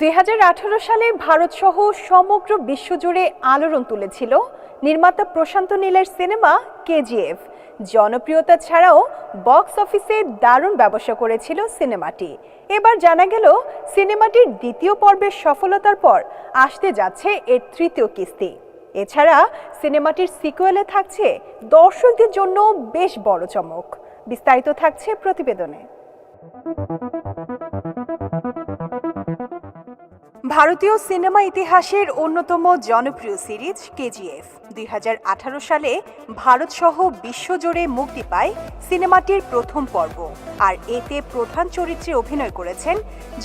দুই হাজার আঠারো সালে ভারতসহ সমগ্র বিশ্বজুড়ে আলোড়ন তুলেছিল নির্মাতা প্রশান্ত নীলের সিনেমা কেজিএফ। জনপ্রিয়তা ছাড়াও বক্স অফিসে দারুণ ব্যবসা করেছিল সিনেমাটি। এবার জানা গেল, সিনেমাটির দ্বিতীয় পর্বের সফলতার পর আসতে যাচ্ছে এর তৃতীয় কিস্তি। এছাড়া সিনেমাটির সিকুয়েলে থাকছে দর্শকদের জন্য বেশ বড় চমক। বিস্তারিত থাকছে প্রতিবেদনে। ভারতীয় সিনেমা ইতিহাসের অন্যতম জনপ্রিয় সিরিজ কেজিএফ। দুই হাজার আঠারো সালে ভারতসহ বিশ্বজুড়ে মুক্তি পায় সিনেমাটির প্রথম পর্ব। আর এতে প্রধান চরিত্রে অভিনয় করেছেন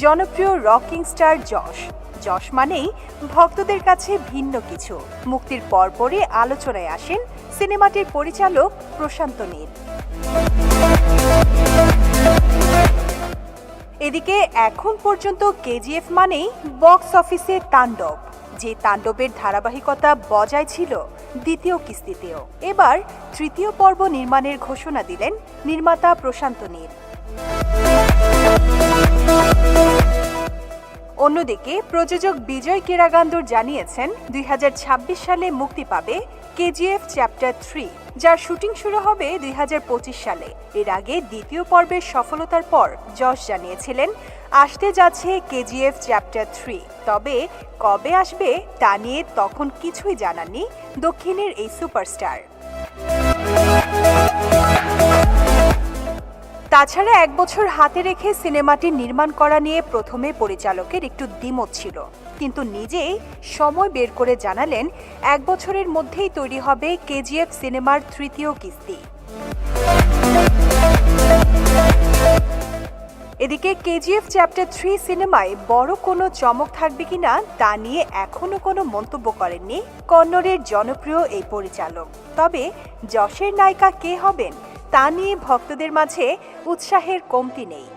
জনপ্রিয় রকিং স্টার যশ। যশ মানেই ভক্তদের কাছে ভিন্ন কিছু। মুক্তির পরপরই আলোচনায় আসেন সিনেমাটির পরিচালক প্রশান্ত নীল। এদিকে এখন পর্যন্ত কেজিএফ মানেই বক্স অফিসে তাণ্ডব, যে তাণ্ডবের ধারাবাহিকতা বজায় ছিল দ্বিতীয় কিস্তিতেও। এবার তৃতীয় পর্ব নির্মাণের ঘোষণা দিলেন নির্মাতা প্রশান্ত নীল। অন্যদিকে, প্রযোজক বিজয় কেরাগান্দুর জানিয়েছেন, দুই হাজার ছাব্বিশ সালে মুক্তি পাবে কেজিএফ চ্যাপ্টার থ্রি, যার শুটিং শুরু হবে দুই হাজার পঁচিশ সালে। এর আগে দ্বিতীয় পর্বের সফলতার পর যশ জানিয়েছিলেন, আসতে যাচ্ছে কেজিএফ চ্যাপ্টার থ্রি। তবে কবে আসবে তা নিয়ে তখন কিছুই জানাননি দক্ষিণের এই সুপারস্টার। তাছাড়া এক বছর হাতে রেখে সিনেমাটি নির্মাণ করা নিয়ে প্রথমে পরিচালকের একটু দ্বিমত ছিল। কিন্তু নিজেই সময় বের করে জানালেন, এক বছরের মধ্যেই তৈরি হবে কেজিএফ সিনেমার তৃতীয় কিস্তি। এদিকে কেজিএফ চ্যাপ্টার থ্রি সিনেমায় বড় কোনো চমক থাকবে কিনা তা নিয়ে এখনও কোনো মন্তব্য করেননি কন্নড়ের জনপ্রিয় এই পরিচালক। তবে যশের নায়িকা কে হবেন? তা নিয়ে ভক্তদের মাঝে উৎসাহের কমতি নেই।